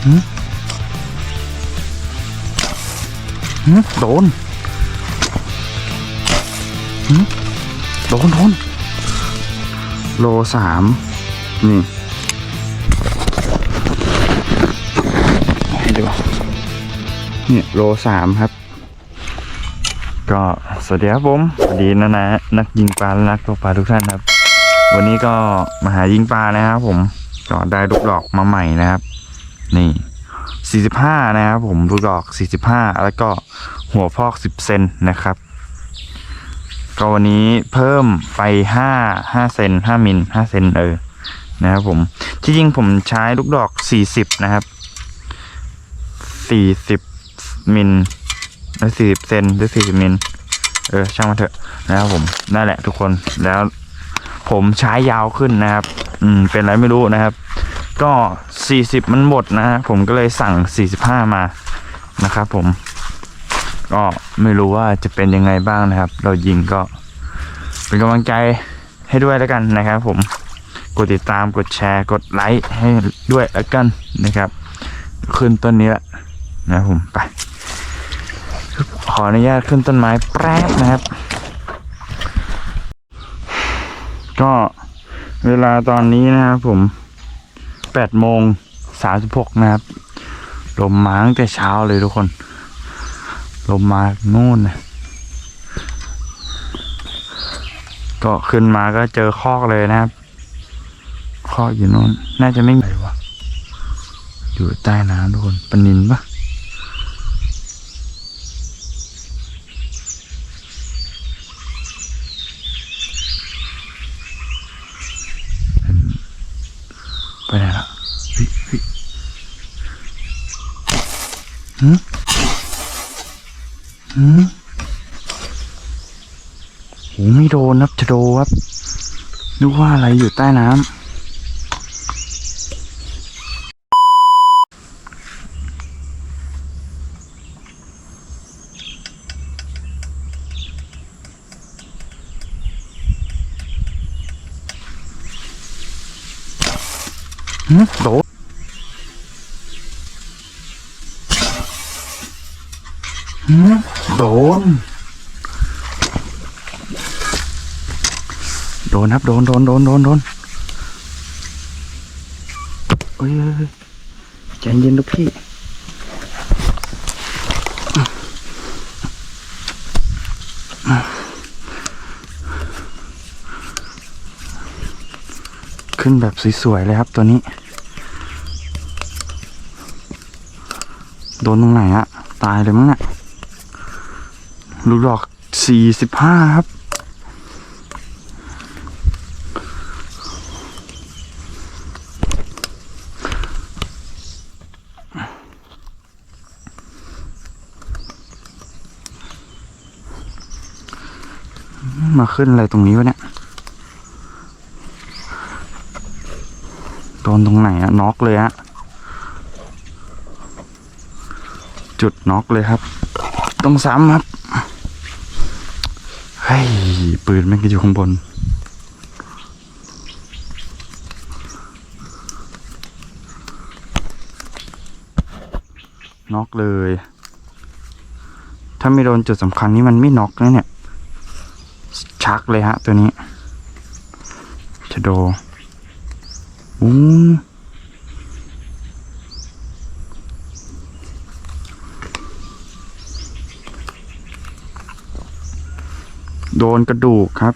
โดนโดนโดนโลสามนี่ให้ดูเนี่ยโลสามครับ ก็สวัสดีครับผมสวัสดีนะนะนักยิงปลาและนักตกปลาทุกท่านครับ วันนี้ก็มาหายิงปลานะครับผมก็ได้ลูกดอกมาใหม่นะครับ นี่ 45 นะครับผมลูกดอก 45 แล้วก็หัวพอก10เซนนะครับ ก็วันนี้เพิ่มไป5 5เซน5มิล5เซนเออนะครับผมที่จริงผมใช้ลูกดอก 40 นะครับ 40 มิลหรือ40เซนหรือ40มิลเออช่างมันเถอะนะครับผมนั่นแหละทุกคนแล้วผมใช้ยาวขึ้นนะครับ อืม เป็นไรไม่รู้นะครับ ก็ 40 มันหมดนะฮะผมก็เลยสั่ง 45 มานะครับผม ก็ไม่รู้ว่าจะเป็นยังไงบ้างนะครับ เรายิงก็เป็นกำลังใจให้ด้วยแล้วกันนะครับผมกดติดตามกดแชร์กดไลค์ให้ด้วยแล้วกันนะครับ ขึ้นต้นนี้แหละนะผมไป ขออนุญาตขึ้นต้นไม้แป๊บนะครับ ก็เวลาตอนนี้นะครับผม แปดโมงสามสิบหกนะครับ ลมมาตั้งแต่เช้าเลยทุกคน ลมมานู่นนะก็ขึ้นมาก็เจอคอกเลยนะครับ คอกอยู่นู่น น่าจะไม่มีอะไรวะอยู่ใต้น้ำทุกคนปนินปะ ไปไหนละเฮ้ยเฮ้ยหืมหืมโหไม่โดนครับจะโดครับนึกว่าอะไรอยู่ใต้น้ำ โดนโดน โดนครับโดนโดนโดนโดนโดนเอ้ยเอ้ยเอ้ยใจเย็นลูกพี่ขึ้นแบบสวยๆเลยครับตัวนี้ ดนตรงไหนอะตายเลยมั้งเนี่ยลูกดอกสี่สิบห้าครับ มาขึ้นอะไรตรงนี้วะเนี่ยโดนตรงไหนอะน็อกเลยฮะ จุดน็อกเลยครับ ต้องซ้ำครับเฮ้ยปืนแม่งก็อยู่ข้างบน น็อกเลย ถ้าไม่โดนจุดสำคัญนี่มันไม่น็อกนะเนี่ย ชักเลยฮะตัวนี้ชะโดอู้ โดนกระดูกครับ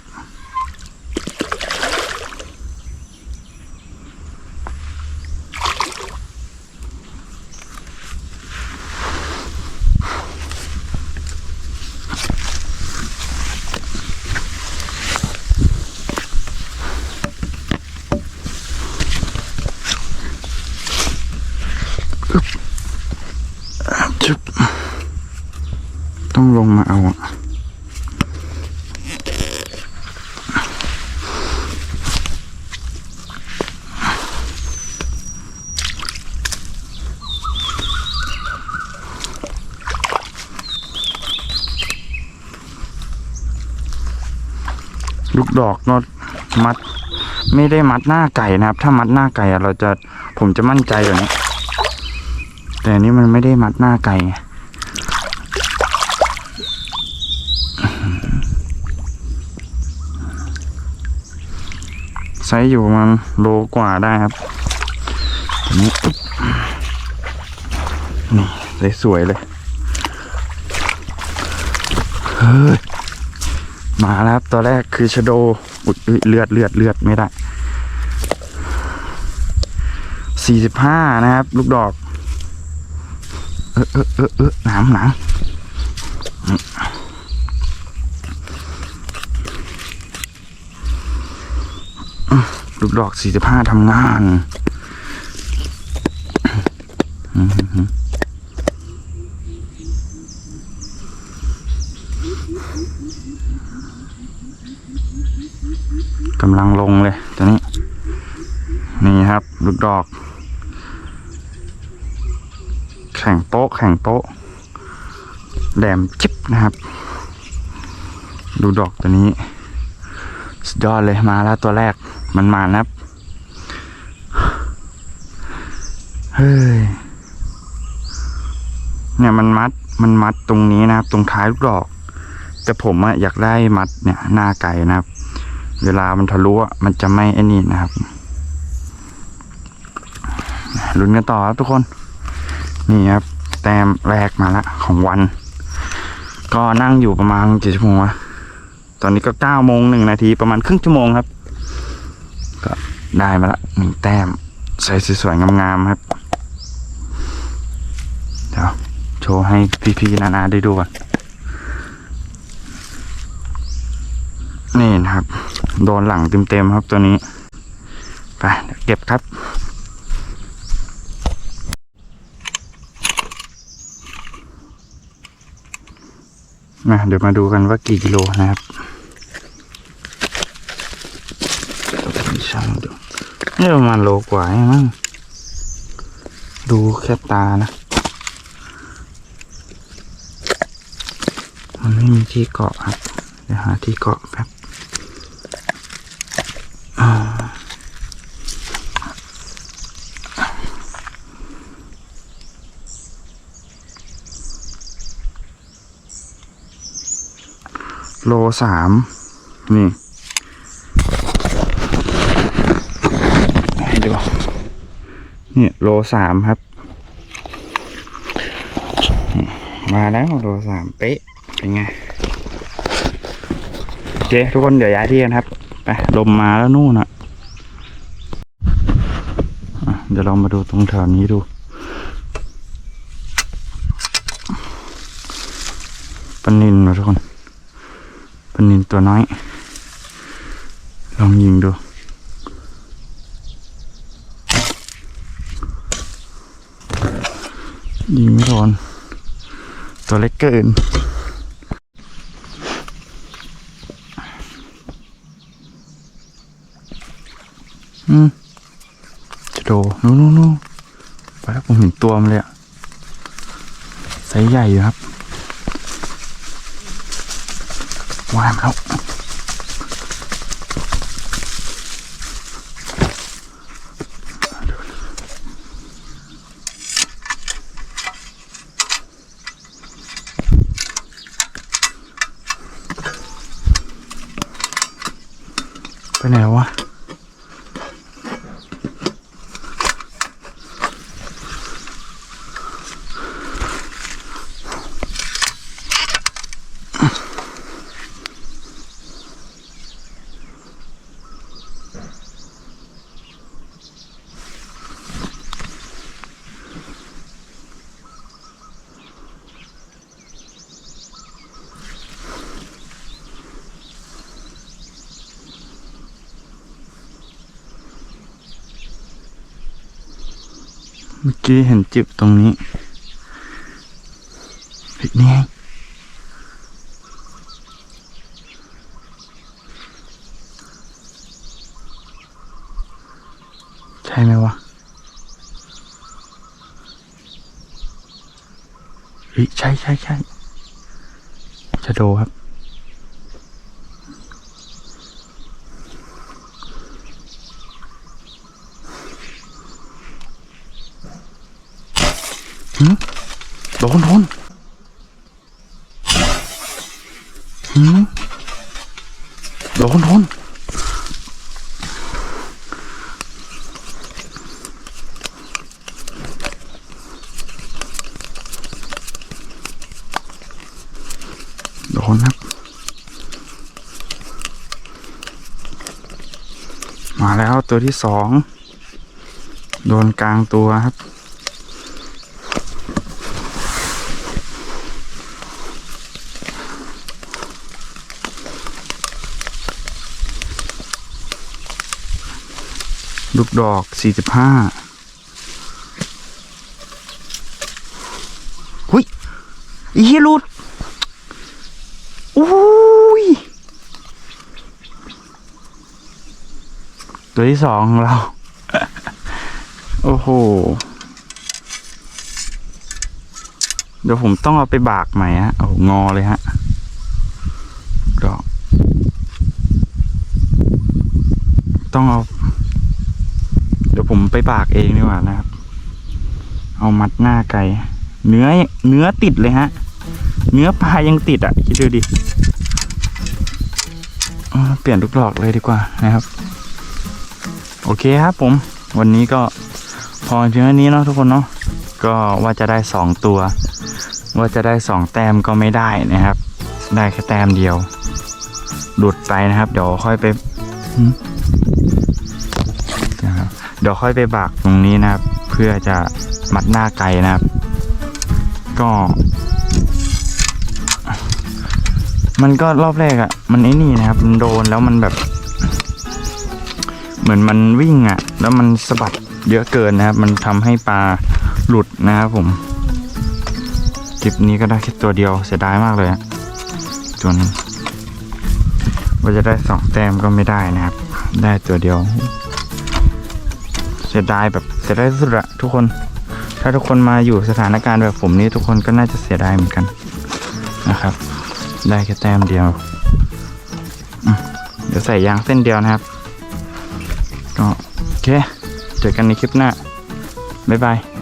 จุบต้องลงมาเอาอะ ลูกดอกก็มัด ไม่ได้มัดหน้าไก่นะครับ ถ้ามัดหน้าไก่อะเราจะผมจะมั่นใจแบบนี้ แต่อันนี้มันไม่ได้มัดหน้าไก่ไงไซส์อยู่มันโลกว่าได้ครับนี่นี่สวยๆเลย เฮ้ย มาแล้วครับตัวแรกคือชะโดอุ๊ยอุ๊ยเลือดเลือดเลือดไม่ได้สี่สิบห้านะครับ ลูกดอก เออเออเออเออหนามหนามลูกดอกสี่สิบห้าทำงานอื้อหือ กำ ลังลงเลยตัวนี้ นี่ครับลูกดอก แข่งโต๊ะแข่งโต๊ะแหลมจิ๊บนะครับ ดูดอกตัวนี้ สุดยอดเลยมาแล้วตัวแรกมันมานะครับเฮ้ยเนี่ยมันมัดมันมัดตรงนี้นะครับ ตรงท้ายลูกดอก แต่ผมอะอยากได้มัดเนี่ยหน้าไก่นะครับ เวลามันทะลุมันจะไม่ไอ้นี่นะครับลุ้นกันต่อครับทุกคน นี่ครับ แต้มแรกมาละของวัน ก็นั่งอยู่ประมาณกี่ชั่วโมงวะตอนนี้ก็เก้าโมงหนึ่งนาทีประมาณครึ่งชั่วโมงครับ ก็ได้มาละหนึ่งแต้มใส่สวยๆงามๆครับ เดี๋ยว โชว์ให้พี่ๆนานาได้ดูก่อน นี่นะครับ โดนหลังเต็มๆครับตัวนี้ไปเก็บครับมาเดี๋ยวมาดูกันว่ากี่กิโลนะครับช่างดูนี่ประมาณโลกว่าเองมั้งดูแค่ตานะ มันไม่มีที่เกาะครับ เดี๋ยวหาที่เกาะแป๊บ โลสามนี่ให้ดูนี่โลสามครับ มาแล้วโลสามเป๊ะเป็นไงโอเคทุกคนเดี๋ยวย้ายที่กันครับไปลมมาแล้วนู่นอะเดี๋ยวเรามาดูตรงแถวนี้ดูปนินนะทุกคน เปลานินตัวน้อย ลองยิงดู ยิงไม่โดนตัวเล็กเกินอืมจะโดนู้นนู้นนู้ไปแล้วผมเห็นตัวมันเลยอะไซส์ใหญ่อยู่ครับ วายมาแล้วไปไหนแล้ววะ เมื่อกี้เห็นจิบตรงนี้เฮ้ยนี่ไงใช่ไหมวะเฮ้ยใช่ใช่ใช่จะโดครับ หืม โดนโดนหืมโดนโดนโดนครับ มาแล้วตัวที่สอง โดนกลางตัวครับ ลูกดอกสี่สิบห้าหุยอีเหี้ยลุดอุ้ย ตัวที่สองของเรา โอ้โห เดี๋ยวผมต้องเอาไปบากใหม่ฮะ โอ้งอเลยฮะ ดอก ต้องเอา ยวผมไปบากเองดีกว่านะครับ เอามัดหน้าไก่ เนื้อเนื้อติดเลยฮะ เนื้อปลายังติดอะ คิดดูดิเปลี่ยนลูกดอกเลยดีกว่านะครับ โอเคครับผม วันนี้ก็พอเพียงเท่านี้เนาะทุกคนเนาะก็ว่าจะได้สองตัว ว่าจะได้สองแต้มก็ไม่ได้นะครับ ได้แค่แต้มเดียว หลุดไปนะครับ เดี๋ยวค่อยไป เดี๋ยวค่อยไปบักตรงนี้นะครับ เพื่อจะมัดหน้าไก่นะครับ ก็ มันก็รอบแรกอะ่ะ มันไอ้นี่นะครับ มันโดนแล้วมันแบบ เหมือนมันวิ่งอะ่ะ แล้วมันสะบัดเยอะเกินนะครับ มันทำให้ปลาหลุดนะครับผมคลิปนี้ก็ได้แค่ตัวเดียวเสียดายมากเลยอะตัวนึงว่าจะได้สองแต้มก็ไม่ได้นะครับ ได้ตัวเดียว สียดายแบบเสียดายสุดอะทุกคน ถ้าทุกคนมาอยู่สถานการณ์แบบผมนี้ทุกคนก็น่าจะเสียดายเหมือนกันนะครับ ได้แค่แต้มเดียวเดี๋ยวใส่ยางเส้นเดียวนะครับก็โอเคเจอกันในคลิปหน้าบ๊ายบาย